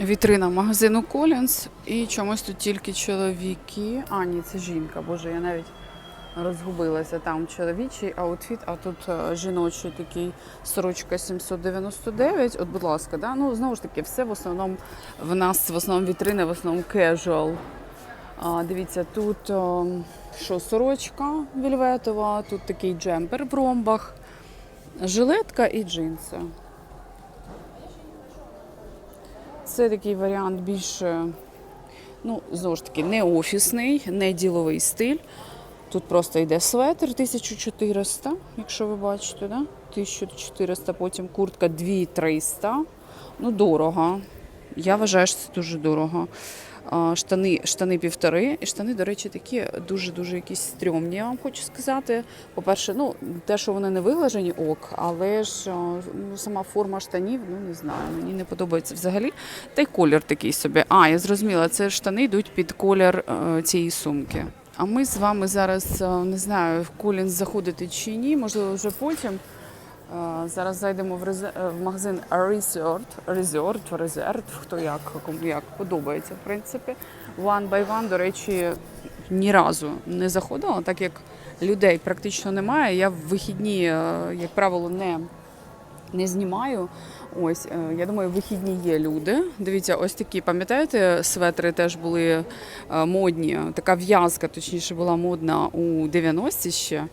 Вітрина магазину Collins і чомусь тут тільки чоловіки. А, ні, це жінка. Боже, я навіть розгубилася. Там чоловічий аутфіт, а тут е, жіночий такий сорочка 799. От, будь ласка, да? ну знову ж таки, все в основному в нас в основному вітрини, в основному casual. А, дивіться, тут о, що сорочка вільветова, тут такий джемпер в ромбах, жилетка і джинси. Це такий варіант більш, ну, знову ж таки, не офісний, не діловий стиль. Тут просто йде светр 1400, якщо ви бачите, да? 1400, потім куртка 2300. Ну, дорого. Я вважаю, що це дуже дорого. Штани, штани півтори. І штани, до речі, такі дуже-дуже якісь стрьомні, я вам хочу сказати. По-перше, ну, те, що вони не виглажені, ок, але ж ну, сама форма штанів, ну не знаю, мені не подобається взагалі. Та й колір такий собі. А, я зрозуміла, це штани йдуть під колір е, цієї сумки. А ми з вами зараз е, не знаю, в Колінс заходити чи ні, можливо, вже потім. Е, Зараз зайдемо в, е, в магазин Resort, Resort, Resort, хто як, кому як подобається, в принципі. One by one, до речі, ні разу не заходила, так як людей практично немає. Я в вихідні, е, як правило, не, не знімаю. Ось, е, я думаю, вихідні є люди. Дивіться, ось такі, пам'ятаєте, светри теж були е, модні. Така в'язка, точніше, була модна у 90-ті ще.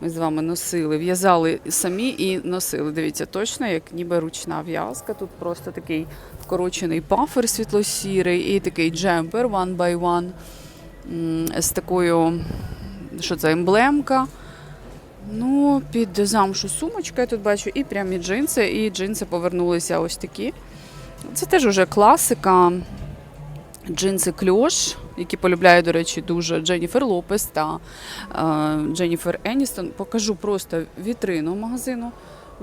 Ми з вами носили, в'язали самі і носили. Дивіться, точно як ніби ручна в'язка. Тут просто такий вкорочений пафер світло-сірий і такий джемпер one by one з такою, що це, емблемка. Ну, під замшу сумочка я тут бачу, і прямі джинси, і джинси повернулися ось такі. Це теж уже класика. Джинси кльош, які полюбляє, до речі, дуже Дженніфер Лопес та е, Дженніфер Еністон. Покажу просто вітрину магазину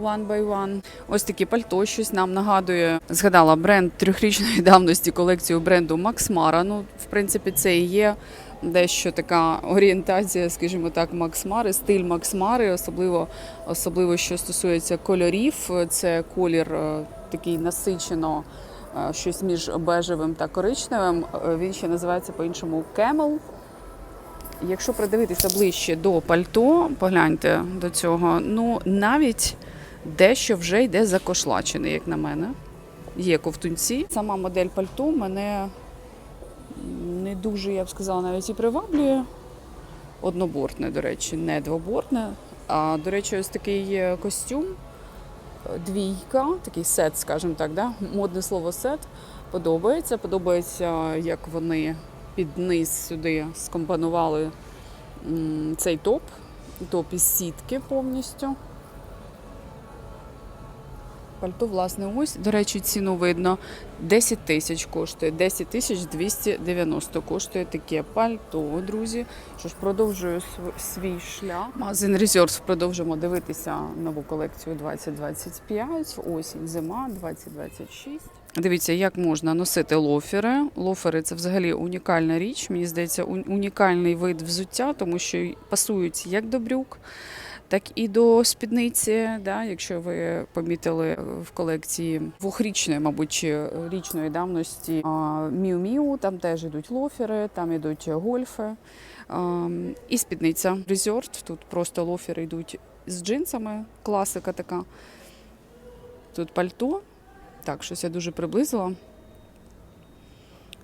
One by One. Ось таке пальто, щось нам нагадує. Згадала бренд трьохрічної давності колекцію бренду Max Mara. Ну, в принципі, це і є дещо така орієнтація, скажімо так, Макс Мари, стиль Макс Мари, особливо, особливо що стосується кольорів. Це колір е, такий насичено. е, Щось між бежевим та коричневим. Е, Він ще називається по-іншому Camel. Якщо придивитися ближче до пальто, погляньте до цього, ну навіть дещо вже йде закошлачений, як на мене. Є ковтунці. Сама модель пальто мене не дуже, я б сказала, навіть і приваблює. Однобортне, до речі, не двобортне. А, до речі, ось такий е, костюм, е, двійка, такий сет, скажімо так, да? модне слово сет. Подобається. Подобається, як вони під низ сюди скомпонували цей топ. Топ із сітки повністю. Пальто, власне, ось. До речі, ціну видно. 10 тисяч коштує. 10 тисяч 290 коштує таке пальто, друзі. Що ж, продовжую св- свій шлях. Магазин Reserve продовжимо дивитися нову колекцію 2025, осінь, зима 2026. Дивіться, як можна носити лофери. Лофери це взагалі унікальна річ. Мені здається, унікальний вид взуття, тому що пасують як до брюк, так і до спідниці. Да? Якщо ви помітили в колекції двохрічної, мабуть, річної давності Міу Міу, там теж йдуть лофери, там йдуть гольфи. І спідниця Resort. Тут просто лофери йдуть з джинсами, класика така. Тут пальто. Так, щось я дуже приблизила.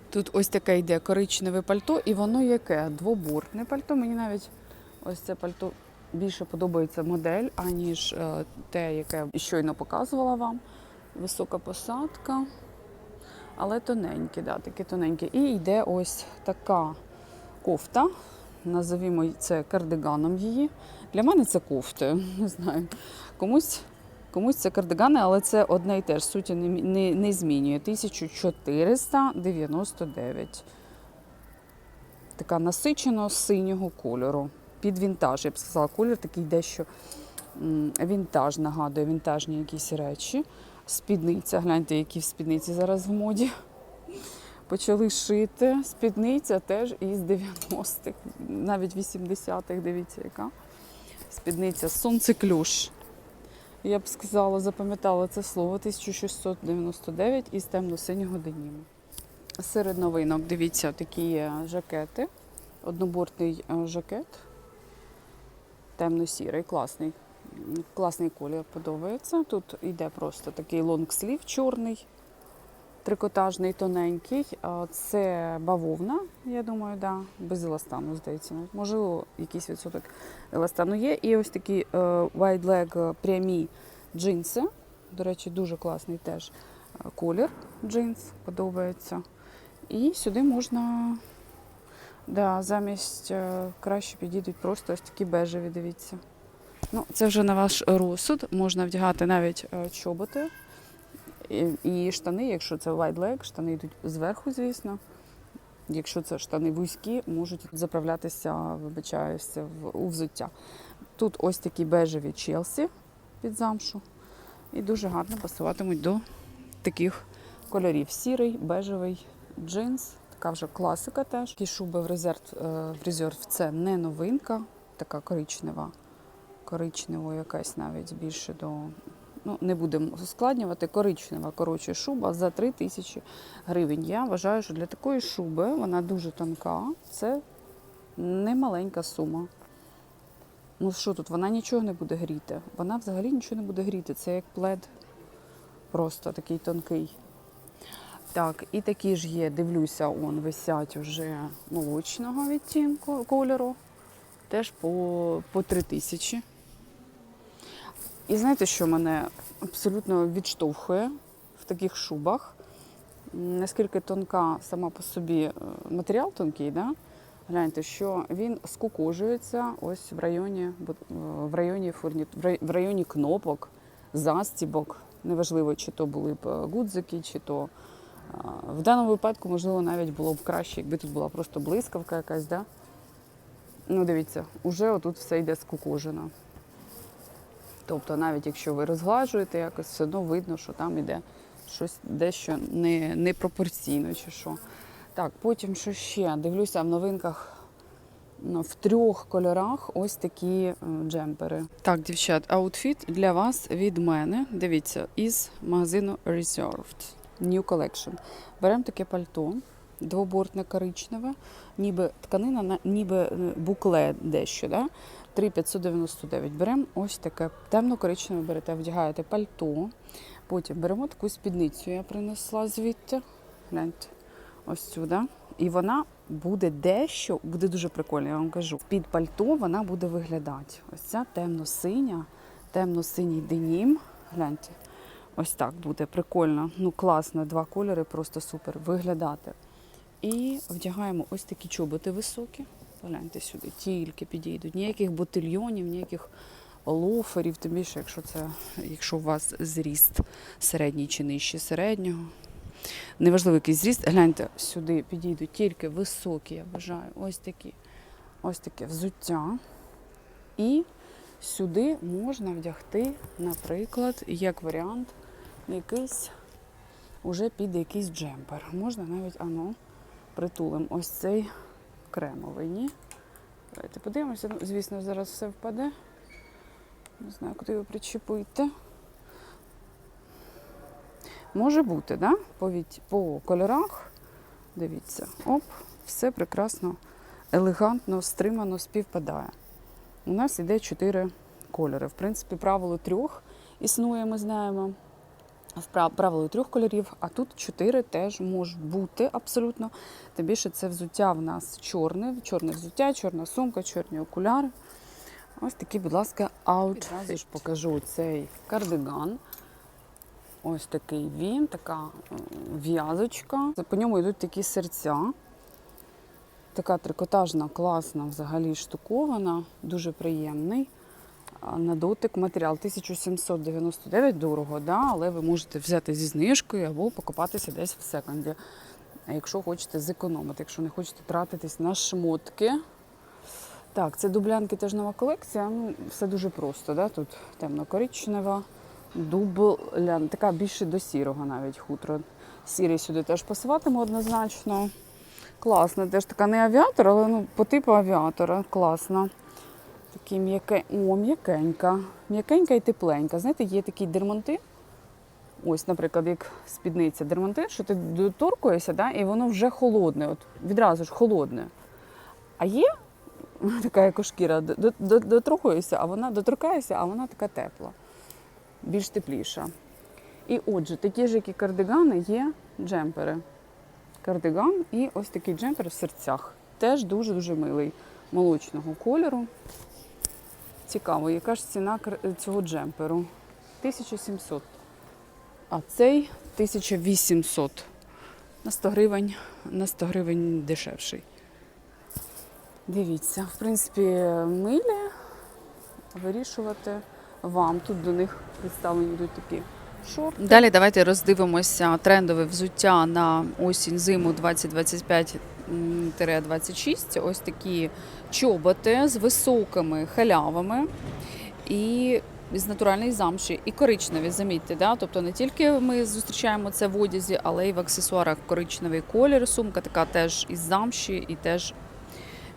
Тут ось таке йде коричневе пальто, і воно яке? Двобортне пальто. Мені навіть ось це пальто більше подобається модель, аніж е, те, яке щойно показувала вам. Висока посадка, але тоненьке, да, таке тоненьке. І йде ось така кофта. Назовімо це кардиганом її. Для мене це кофти. Не знаю. Комусь Комусь це кардигани, але це одне і те ж суті не, не, не змінює. 1499. Така насичено синього кольору. Під вінтаж, я б сказала, колір такий дещо вінтаж нагадує, вінтажні якісь речі. Спідниця, гляньте, які в спідниці зараз в моді. Почали шити. Спідниця теж із 90-х, навіть 80-х, дивіться, яка. Спідниця сонцеклюш. Я б сказала, запам'ятала це слово 1699 із темно-синього деніму. Серед новинок, дивіться, такі є жакети. Однобортний е, жакет. Темно-сірий, класний. Класний колір подобається. Тут йде просто такий лонгслів чорний, трикотажний, тоненький. Це бавовна, я думаю, да, без еластану, здається. Можливо, якийсь відсоток еластану є. І ось такі е, wide leg прямі джинси. До речі, дуже класний теж е, колір джинс подобається. І сюди можна да, замість е, краще підійдуть просто ось такі бежеві, дивіться. Ну, це вже на ваш розсуд. Можна вдягати навіть е, чоботи і, і штани, якщо це wide leg, штани йдуть зверху, звісно. Якщо це штани вузькі, можуть заправлятися, вибачаюся, в, у взуття. Тут ось такі бежеві челсі під замшу. І дуже гарно пасуватимуть до таких кольорів. Сірий, бежевий джинс, така вже класика теж. Ті шуби в резерв, е, в резерв це не новинка, така коричнева, коричнева якась навіть більше до. Ну, не будемо ускладнювати, коричнева коротше шуба за 3 тисячі гривень. Я вважаю, що для такої шуби вона дуже тонка. Це не маленька сума. Ну що тут, вона нічого не буде гріти. Вона взагалі нічого не буде гріти. Це як плед, просто такий тонкий. Так, і такі ж є, дивлюся, он висять уже молочного відтінку кольору. Теж по, по 3 тисячі. І знаєте, що мене абсолютно відштовхує в таких шубах? Наскільки тонка сама по собі е, матеріал тонкий, да? гляньте, що він скукожується ось в районі, е, в районі, фурні, в районі кнопок, застібок. Неважливо, чи то були б е, гудзики, чи то в даному випадку, можливо, навіть було б краще, якби тут була просто блискавка якась, да? Ну, дивіться, уже отут все йде скукожено. Тобто, навіть якщо ви розглажуєте, якось все одно видно, що там іде щось дещо не, непропорційно чи що. Так, потім що ще? Дивлюся в новинках ну, в трьох кольорах ось такі е, джемпери. Так, дівчат, аутфіт для вас від мене. Дивіться, із магазину Reserved. New Collection. Беремо таке пальто, двобортне коричневе, ніби тканина, на- ніби е, букле дещо. Да? 3,599. Беремо ось таке темно-коричневе берете, вдягаєте пальто. Потім беремо таку спідницю, я принесла звідти. Гляньте, ось сюди. І вона буде дещо, буде дуже прикольно, я вам кажу. Під пальто вона буде виглядати. Ось ця темно-синя, темно-синій денім. Гляньте, ось так буде прикольно. Ну, класно, два кольори, просто супер виглядати. І вдягаємо ось такі чоботи високі. Погляньте сюди, тільки підійдуть. Ніяких ботильйонів, ніяких лоферів, тим більше, якщо це, якщо у вас зріст середній чи нижче середнього. Неважливо, який зріст, гляньте, сюди підійдуть тільки високі, я вважаю, ось такі, ось таке взуття. І сюди можна вдягти, наприклад, як варіант, якийсь уже під якийсь джемпер. Можна навіть ано притулим ось цей кремовий, ні? Давайте подивимося. Ну, Звісно, зараз все впаде. Не знаю, куди його причепити. Може бути, да? По, по кольорах. Дивіться, оп, все прекрасно, елегантно, стримано співпадає. У нас іде чотири кольори. В принципі, правило трьох існує, ми знаємо. Впра- Правило трьох кольорів, а тут чотири теж можуть бути абсолютно. Тим більше це взуття в нас чорне, чорне взуття, чорна сумка, чорні окуляри. Ось такий, будь ласка, аутфіт. Одразу ж покажу цей кардиган. Ось такий він, така е, в'язочка. По ньому йдуть такі серця. Така трикотажна, класна, взагалі штукована, дуже приємний. На дотик матеріал 1799 дорого, да, але ви можете взяти зі знижкою або покопатися десь в секонді. Якщо хочете зекономити, якщо не хочете тратитись на шмотки. Так, це дублянки теж нова колекція. Все дуже просто. Да? Тут темно-коричнева, дублян, така більше до сірого навіть хутро. Сірий сюди теж пасуватиме однозначно. Класно, теж така не авіатор, але ну, по типу авіатора. Класно. Такі м'яке... О, м'якенька. М'якенька і тепленька. Знаєте, є такі дермонти. Ось, наприклад, як спідниця дермонтин, що ти доторкуєшся, да, і воно вже холодне, от відразу ж холодне. А є така як шкіра, до- до- доторкуєшся, а вона доторкаєшся, а вона така тепла, більш тепліша. І отже, такі ж, як і кардигани, є джемпери. Кардиган і ось такий джемпер в серцях. Теж дуже-дуже милий, молочного кольору. Цікаво, яка ж ціна цього джемперу? 1700. А цей 1800. На 100 гривень, на 100 гривень дешевший. Дивіться, в принципі, милі вирішувати вам. Тут до них представлені йдуть такі шорти. Далі давайте роздивимося трендове взуття на осінь зиму 2025-26. Ось такі чоботи з високими халявами і з натуральної замші, і коричневі, замітьте, да? тобто не тільки ми зустрічаємо це в одязі, але й в аксесуарах коричневий колір. Сумка така теж із замші і теж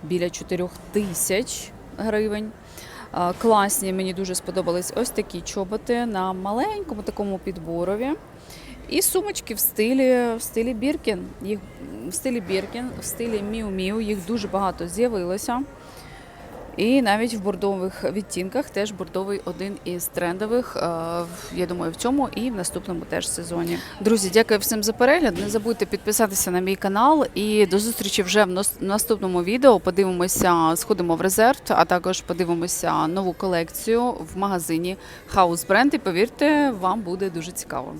біля 4 тисяч гривень. Класні, мені дуже сподобались ось такі чоботи на маленькому такому підборові. І сумочки в стилі, в стилі Біркін. Їх в стилі Біркін, в стилі Міу Міу. Їх дуже багато з'явилося. І навіть в бордових відтінках теж бордовий один із трендових. е, Я думаю, в цьому і в наступному теж сезоні. Друзі, дякую всім за перегляд. Не забудьте підписатися на мій канал і до зустрічі вже в наступному відео. Подивимося, сходимо в резерв, а також подивимося нову колекцію в магазині House Brand. І повірте, вам буде дуже цікаво.